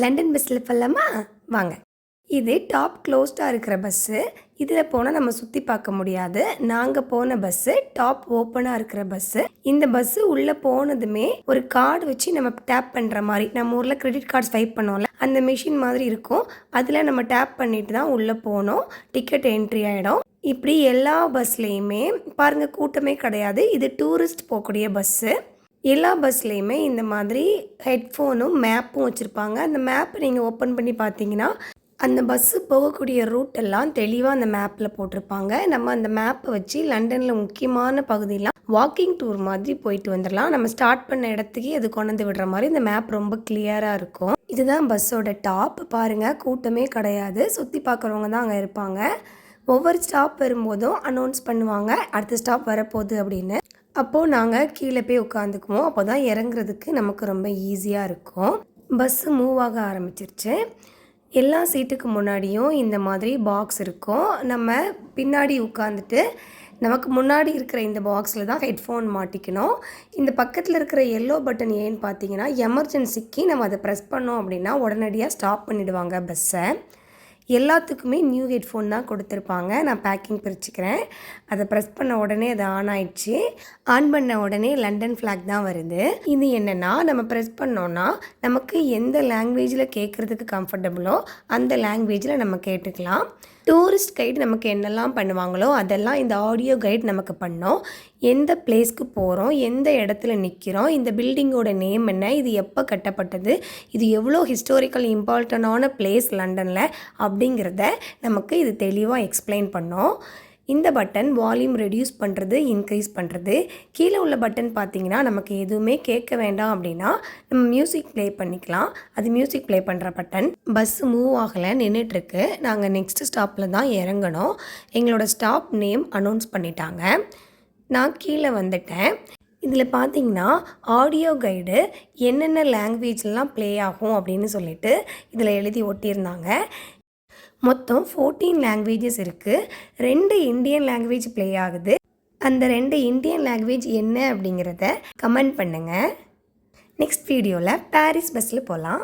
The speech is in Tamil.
லண்டன் பஸ்ஸில் போகலாமா வாங்க. இது டாப் க்ளோஸ்டாக இருக்கிற பஸ்ஸு இதில் போனால் நம்ம சுற்றி பார்க்க முடியாது. நாங்கள் போன பஸ்ஸு டாப் ஓப்பனாக இருக்கிற பஸ்ஸு இந்த பஸ்ஸு உள்ளே போனதுமே ஒரு கார்டு வச்சு நம்ம டேப் பண்ணுற மாதிரி. நம்ம ஊரில் கிரெடிட் கார்டு ஸ்வைப் பண்ணோம்ல அந்த மிஷின் மாதிரி இருக்கும். அதில் நம்ம டேப் பண்ணிட்டு தான் உள்ளே போனோம். டிக்கெட் என்ட்ரி ஆகிடும் இப்படி எல்லா பஸ்லேயுமே பாருங்கள் கூட்டமே கிடையாது. இது டூரிஸ்ட் போகக்கூடிய பஸ்ஸு எல்லா பஸ்லேயுமே இந்த மாதிரி ஹெட்ஃபோனும் மேப்பும் வச்சுருப்பாங்க. அந்த மேப்பை நீங்கள் ஓப்பன் பண்ணி பார்த்தீங்கன்னா அந்த பஸ்ஸு போகக்கூடிய ரூட் எல்லாம் தெளிவாக அந்த மேப்பில் போட்டிருப்பாங்க. நம்ம அந்த மேப்பை வச்சு லண்டனில் முக்கியமான பகுதியெலாம் வாக்கிங் டூர் மாதிரி போயிட்டு வந்துடலாம் நம்ம ஸ்டார்ட் பண்ண இடத்துக்கு அது கொண்டு விடுற மாதிரி இந்த மேப் ரொம்ப கிளியராக இருக்கும். இதுதான் பஸ்ஸோட டாப் பாருங்கள் கூட்டமே கிடையாது. சுற்றி பார்க்குறவங்க தான் அங்கே இருப்பாங்க. ஒவ்வொரு ஸ்டாப் வரும்போதும் அனௌன்ஸ் பண்ணுவாங்க அடுத்த ஸ்டாப் வரப்போகுது அப்படின்னு. அப்போது நாங்கள் கீழே போய் உட்காந்துக்குவோம். அப்போ தான் இறங்குறதுக்கு நமக்கு ரொம்ப ஈஸியாக இருக்கும். பஸ்ஸு மூவ் ஆக ஆரம்பிச்சிருச்சு. எல்லா சீட்டுக்கு முன்னாடியும் இந்த மாதிரி பாக்ஸ் இருக்கும். நம்ம பின்னாடி உட்காந்துட்டு நமக்கு முன்னாடி இருக்கிற இந்த பாக்ஸில் தான் ஹெட்ஃபோன் மாட்டிக்கணும். இந்த பக்கத்தில் இருக்கிற எல்லோ பட்டன் ஏன்னு பார்த்தீங்கன்னா எமர்ஜென்சிக்கு நம்ம அதை ப்ரெஸ் பண்ணோம் அப்படின்னா உடனடியாக ஸ்டாப் பண்ணிவிடுவாங்க பஸ்ஸை எல்லாத்துக்குமே நியூ ஹெட்ஃபோன் தான் கொடுத்துருப்பாங்க. நான் பேக்கிங் பிரிச்சுக்கிறேன். அதை ப்ரெஸ் பண்ண உடனே அது ஆன் ஆயிடுச்சு. ஆன் பண்ண உடனே லண்டன் ஃப்ளாக் தான் வருது. இது என்னென்னா நம்ம ப்ரெஸ் பண்ணோன்னா நமக்கு எந்த லாங்குவேஜில் கேட்குறதுக்கு கம்ஃபர்டபுளோ அந்த லாங்குவேஜில் நம்ம கேட்டுக்கலாம். டூரிஸ்ட் கைடு நமக்கு என்னெல்லாம் பண்ணுவாங்களோ அதெல்லாம் இந்த ஆடியோ கைடு நமக்கு பண்ணோம். எந்த பிளேஸ்க்கு போகிறோம் எந்த இடத்துல நிற்கிறோம் இந்த பில்டிங்கோட நேம் என்ன இது எப்போ கட்டப்பட்டது இது எவ்வளோ ஹிஸ்டாரிக்கல் இம்பார்ட்டண்டான பிளேஸ் லண்டனில் அப்படிங்கிறத நமக்கு இது தெளிவாக எக்ஸ்பிளைன் பண்ணோம். இந்த பட்டன் வால்யூம் ரெடியூஸ் பண்ணுறது இன்க்ரீஸ் பண்ணுறது கீழே உள்ள பட்டன் பார்த்தீங்கன்னா நமக்கு எதுவுமே கேட்க வேண்டாம் அப்படின்னா நம்ம மியூசிக் ப்ளே பண்ணிக்கலாம். அது மியூசிக் ப்ளே பண்ணுற பட்டன் பஸ் மூவ் ஆகலை நின்றுட்டுருக்கு நாங்கள் நெக்ஸ்ட் ஸ்டாப்பில் தான் இறங்கணும். எங்களோட ஸ்டாப் நேம் அனௌன்ஸ் பண்ணிட்டாங்க. நான் கீழே வந்துட்டேன். இதில் பார்த்தீங்கன்னா ஆடியோ கைடு என்னென்ன லாங்குவேஜ்லாம் ப்ளே ஆகும் அப்படின்னு சொல்லிட்டு இதில் எழுதி ஒட்டியிருந்தாங்க. மொத்தம் ஃபோர்டீன் லாங்குவேஜஸ் இருக்குது ரெண்டு இந்தியன் லாங்குவேஜ் ப்ளே ஆகுது. அந்த ரெண்டு இந்தியன் லாங்குவேஜ் என்ன அப்படிங்கிறத கமெண்ட் பண்ணுங்கள் நெக்ஸ்ட் வீடியோவில் பாரிஸ் பஸ்ஸில் போகலாம்